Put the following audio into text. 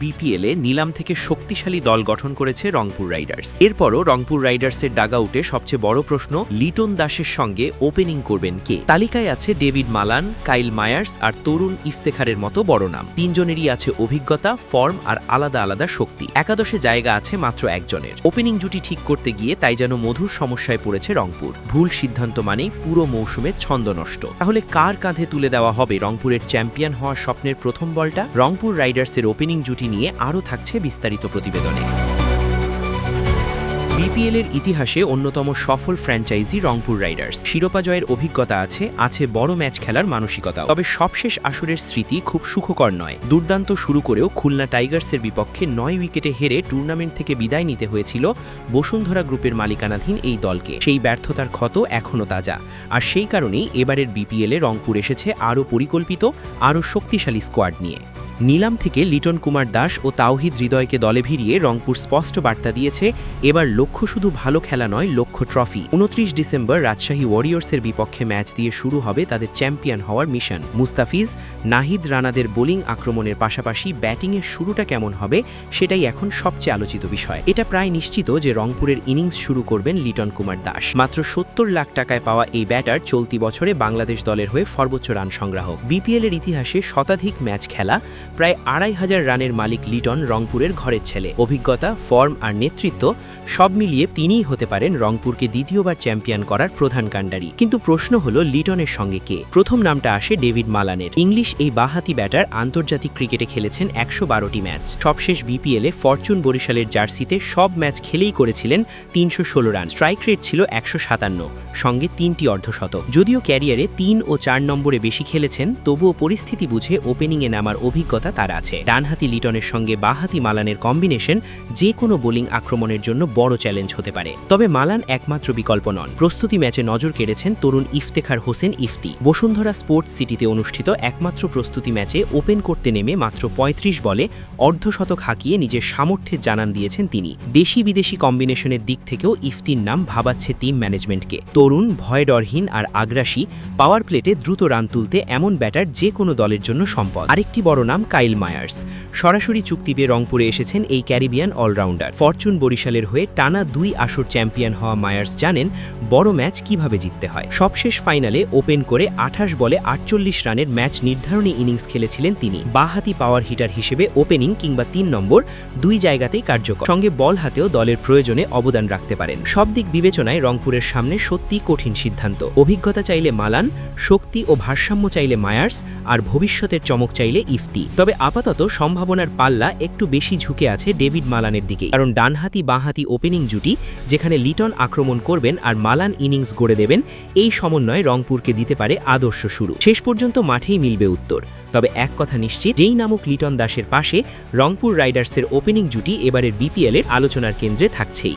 বিপিএলে নিলাম থেকে শক্তিশালী দল গঠন করেছে রংপুর রাইডার্স। এরপরও রংপুর রাইডার্সের ডাগাউটে সবচেয়ে বড় প্রশ্ন, লিটন দাসের সঙ্গে ওপেনিং করবেন কে? তালিকায় আছে ডেভিড মালান, কাইল মায়ার্স আর তরুণ ইফতেখারের মতো বড় নাম। তিনজনেরই আছে অভিজ্ঞতা, ফর্ম আর আলাদা আলাদা শক্তি। একাদশে জায়গা আছে মাত্র একজনের। ওপেনিং জুটি ঠিক করতে গিয়ে তাই যেন মধুর সমস্যায় পড়েছে রংপুর। ভুল সিদ্ধান্ত মানেই পুরো মৌসুমের ছন্দ নষ্ট। তাহলে কার কাঁধে তুলে দেওয়া হবে রংপুরের চ্যাম্পিয়ন হওয়ার স্বপ্নের প্রথম বলটা? রংপুর রাইডার্সের ওপেনিং জুটি নিয়ে আরও থাকছে বিস্তারিত প্রতিবেদনে। বিপিএল এর ইতিহাসে অন্যতম সফল ফ্র্যাঞ্চাইজি রংপুর রাইডার্স। শিরোপা জয়ের অভিজ্ঞতা আছে আছে বড় ম্যাচ খেলার মানসিকতা তবে সবশেষ আসরের স্মৃতি খুব সুখকর নয়। দুর্দান্ত শুরু করেও খুলনা টাইগার্সের বিপক্ষে নয় উইকেটে হেরে টুর্নামেন্ট থেকে বিদায় নিতে হয়েছিল বসুন্ধরা গ্রুপের মালিকানাধীন এই দলকে। সেই ব্যর্থতার ক্ষত এখনও তাজা। আর সেই কারণেই এবারের বিপিএলে রংপুর এসেছে আরও পরিকল্পিত, আরও শক্তিশালী স্কোয়াড নিয়ে। নিলাম থেকে লিটন কুমার দাস ও তাওহিদ হৃদয়কে দলে ভিড়িয়ে রংপুর স্পষ্ট বার্তা দিয়েছে, এবার লক্ষ্য শুধু ভালো খেলা নয়, লক্ষ্য ট্রফি। উনত্রিশ ডিসেম্বর রাজশাহী ওয়ারিয়র্সের বিপক্ষে ম্যাচ দিয়ে শুরু হবে তাদের চ্যাম্পিয়ন হওয়ার মিশন। মুস্তাফিজ, নাহিদ রানাদের বোলিং আক্রমণের পাশাপাশি ব্যাটিংয়ের শুরুটা কেমন হবে সেটাই এখন সবচেয়ে আলোচিত বিষয়। এটা প্রায় নিশ্চিত যে রংপুরের ইনিংস শুরু করবেন লিটন কুমার দাস। মাত্র সত্তর লাখ টাকায় পাওয়া এই ব্যাটার চলতি বছরে বাংলাদেশ দলের হয়ে সর্বোচ্চ রান সংগ্রাহক। বিপিএলের ইতিহাসে শতাধিক ম্যাচ খেলা প্রায় আড়াই হাজার রানের মালিক লিটন রংপুরের ঘরের ছেলে। অভিজ্ঞতা, ফর্ম আর নেতৃত্ব সব মিলিয়ে তিনিই হতে পারেন রংপুরকে দ্বিতীয়বার চ্যাম্পিয়ন করার প্রধান কাণ্ডারি। কিন্তু প্রশ্ন হলো, লিটনের সঙ্গে কে? প্রথম নামটা আসে ডেভিড মালানের। ইংলিশ এই বাহাতি ব্যাটার আন্তর্জাতিক ক্রিকেটে খেলেছেন একশো বারোটি ম্যাচ। সবশেষ বিপিএলে ফরচুন বরিশালের জার্সিতে সব ম্যাচ খেলেই করেছিলেন তিনশো ষোলো রান। স্ট্রাইক রেট ছিল একশো সাতান্ন, সঙ্গে তিনটি অর্ধশতক। যদিও ক্যারিয়ারে তিন ও চার নম্বরে বেশি খেলেছেন, তবুও পরিস্থিতি বুঝে ওপেনিংয়ে নামার অভিজ্ঞতা তার আছে। ডানহাতি লিটনের সঙ্গে বাহাতি মালানের কম্বিনেশন যে কোনো বোলিং আক্রমণের জন্য বড় চ্যালেঞ্জ হতে পারে। তবে মালান একমাত্র বিকল্প নন। প্রস্তুতি ম্যাচে নজর কেড়েছেন তরুণ ইফতেখার হোসেন ইফতি। বসুন্ধরা স্পোর্টস সিটিতে অনুষ্ঠিত একমাত্র প্রস্তুতি ম্যাচে ওপেন করতে নেমে মাত্র ৩৫ বলে অর্ধশতক হাঁকিয়ে নিজের সামর্থ্যের জানান দিয়েছেন তিনি। দেশি বিদেশি কম্বিনেশনের দিক থেকেও ইফতির নাম ভাবাচ্ছে টিম ম্যানেজমেন্টকে। তরুণ ভয়ডরহীন আর আগ্রাসী, পাওয়ার প্লেটে দ্রুত রান তুলতে এমন ব্যাটার যে কোনো দলের জন্য সম্পদ। আরেকটি বড় নাম কাইল মায়ার্স। সরাসরি চুক্তি পেয়ে রংপুরে এসেছেন এই ক্যারিবিয়ান অলরাউন্ডার। ফরচুন বরিশালের হয়ে টানা দুই আসর চ্যাম্পিয়ন হওয়া মায়ার্স জানেন বড় ম্যাচ কীভাবে জিততে হয়। সবশেষ ফাইনালে ওপেন করে আঠাশ বলে আটচল্লিশ রানের ম্যাচ নির্ধারণী ইনিংস খেলেছিলেন তিনি। বাহাতি পাওয়ার হিটার হিসেবে ওপেনিং কিংবা তিন নম্বর দুই জায়গাতেই কার্যকর। সঙ্গে বল হাতেও দলের প্রয়োজনে অবদান রাখতে পারেন। সব দিক বিবেচনায় রংপুরের সামনে সত্যি কঠিন সিদ্ধান্ত। অভিজ্ঞতা চাইলে মালান, শক্তি ও ভারসাম্য চাইলে মায়ার্স, আর ভবিষ্যতের চমক চাইলে ইফতি। তবে আপাতত সম্ভাবনার পাল্লা একটু বেশি ঝুঁকে আছে ডেভিড মালানের দিকে কারণ ডানহাতি বাঁহাতি ওপেনিং জুটি, যেখানে লিটন আক্রমণ করবেন আর মালান ইনিংস গড়ে দেবেন, এই সমন্বয় রংপুরকে দিতে পারে আদর্শ শুরু। শেষ পর্যন্ত মাঠেই মিলবে উত্তর। তবে এক কথা নিশ্চিত, যেই নামক লিটন দাসের পাশে রংপুর রাইডার্সের ওপেনিং জুটি এবারের বিপিএলের আলোচনার কেন্দ্রে থাকছেই।